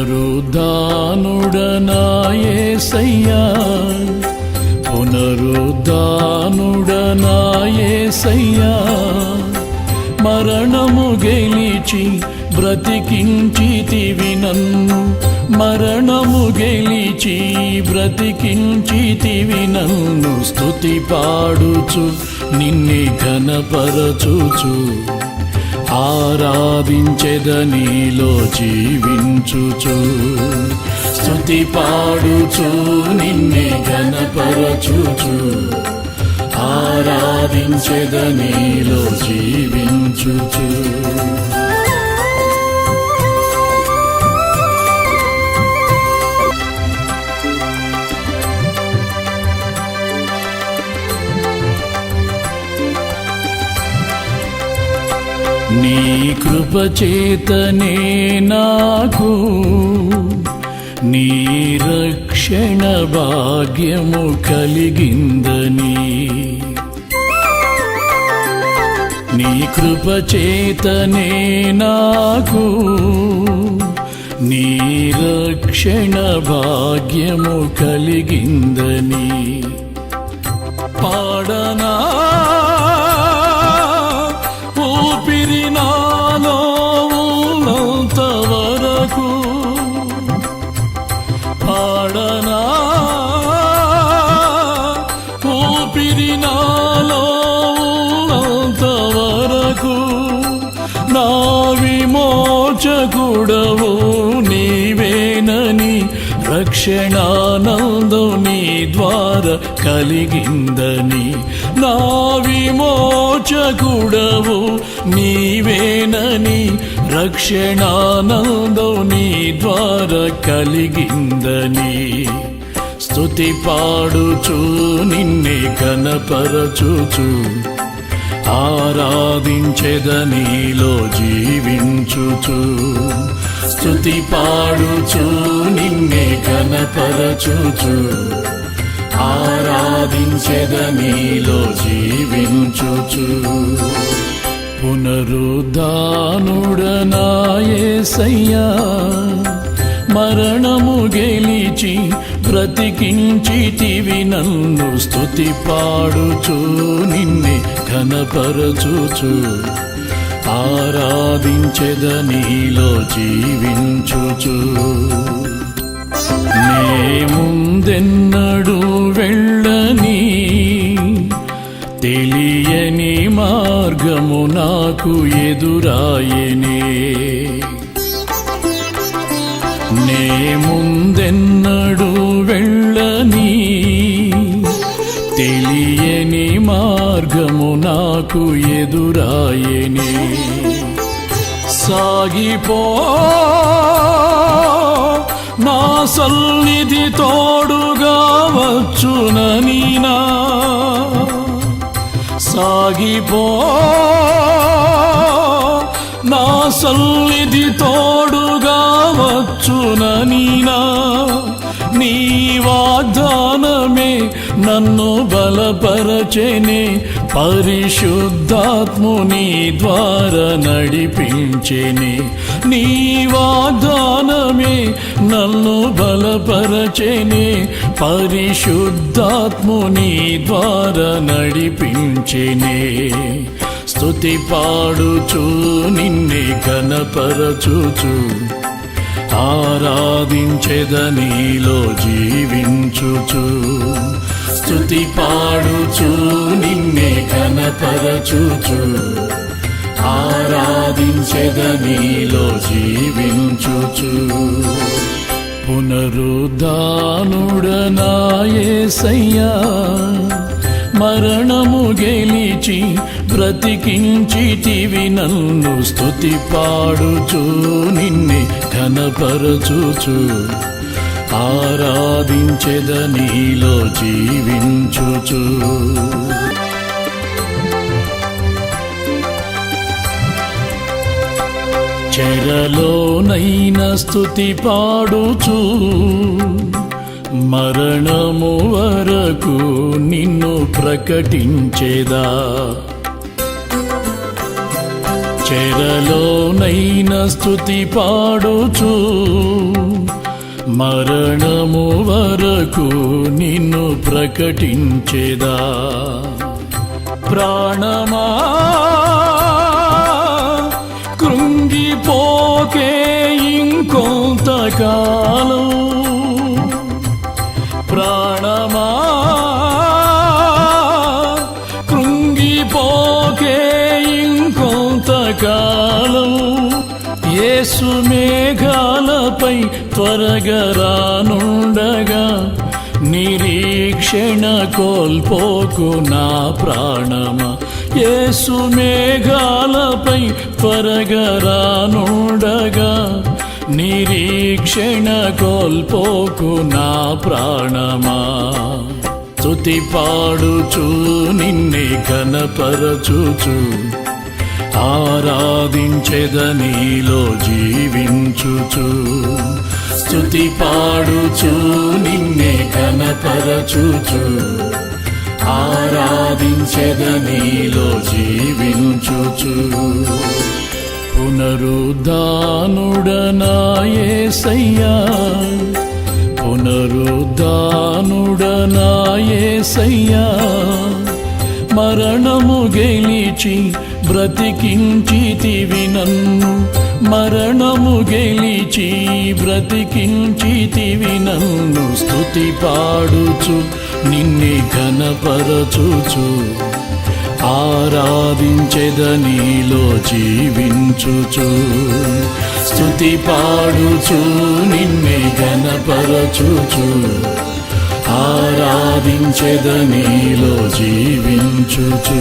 పునరుద్ధానుడనాయేసయ్యా. పునరుద్ధానుడనాయేసయ్యా. మరణము గెలిచి బ్రతికించితివి నన్ను. మరణము గెలిచి బ్రతికించితివి నన్ను. స్థుతి పాడుచు నిన్నే ఘనపరచుచు. ఆరాధించెదనీలో జీవించుచు. స్థుతి పాడుచు నిన్నే ఘనపరచుచు. ఆరాధించెదనీలో జీవించుచు. నీ కృప చేతనే నాకు నీ రక్షణ భాగ్యము కలిగిందని. నీ కృప చేతనే నాకు నీ రక్షణ భాగ్యము కలిగిందని. పాడనా రక్షణానందం నీ ద్వారా కలిగిందని నా విమోచకుడవు నీవేనని రక్షణానందం నీ ద్వారా కలిగిందని. స్తుతి పాడుచు నిన్నే కనపరచుచు ఆరాధించెదనీలో జీవించుచు. స్తుతి పాడుచు నిన్నే కనపరచుచు ఆరాధించెదనీలో జీవించుచు. పునరుద్ధానుడనాయేసయ్యా మరణము గెలిచి బ్రతికించితివి నన్ను స్తుతి పాడుచు నిన్నే ఘనపరచుచు. ఆరాధించెదనీలో జీవించుచు. నే ముందెన్నడు వెళ్ళని తెలియని మార్గము నాకు ఎదురాయనే. నే ముందెన్నడు తెలియని మార్గము నాకు ఎదురాయని. సాగిపో నా సన్నిధి తోడుగా వచ్చునని నా సాగిపో నా సన్నిధి తోడుగా వచ్చునని నా నీ వాగ్దాన నన్ను బలపరచెనే పరిశుద్ధాత్ముని ద్వారా నడిపించెనే. నీ వాగ్దానమే నన్ను బలపరచెనే పరిశుద్ధాత్ముని ద్వారా నడిపించెనే. స్తుతి పాడుచు నిన్నే కనపరచుచు ఆరాధించెదనీలో జీవించుచు. స్తుతి పాడుచు నిన్నే కనపరచుచు ఆరాధించెదనీలో జీవించుచు. పునరుద్ధానుడనాయసయ్యా మరణము గెలిచి బ్రతికించితివి నన్ను స్తుతి పాడుచు నిన్నే ఆరాధించెద నీలో జీవించుచు. చెరలోనైన స్థుతి పాడుచు. మరణము వరకు నిన్ను ప్రకటించేదా. చెరలోనైన స్థుతి పాడుచు. మరణము వరకు నిన్ను ప్రకటించేదా? ప్రాణమా? కృంగిపోకే ఇంకొంతకాలం. ప్రాణమా? కృంగిపోకే ఇంకొంతకాలం. యేసు మేఘాలపై త్వరగా రానుండగా నిరీక్షణ కోల్పోకు నా ప్రాణమా. యేసు మేఘాలపై త్వరగా రానుండగా నిరీక్షణ కోల్పోకు నా ప్రాణమా. స్తుతి పాడుచు నిన్నే కనపరచుచు ఆరాధించెదనీలో జీవించుచు. స్తుతి పాడుచు నిన్నే కనపరచుచు ఆరాధించెదనీలో జీవించుచు. పునరుద్ధానుడనాయేసయ్యా. పునరుద్ధానుడనాయేసయ్యా. మరణము గెలిచి బ్రతికించితివి నన్ను. మరణము గెలిచి బ్రతికించితివి నన్ను. స్థుతి పాడుచు నిన్నే ఘనపరచుచు. ఆరాధించెదనీలో జీవించుచు. స్థుతి పాడుచు నిన్నే ఘనపరచుచు. ఆరాధించెదనీలో జీవించుచు.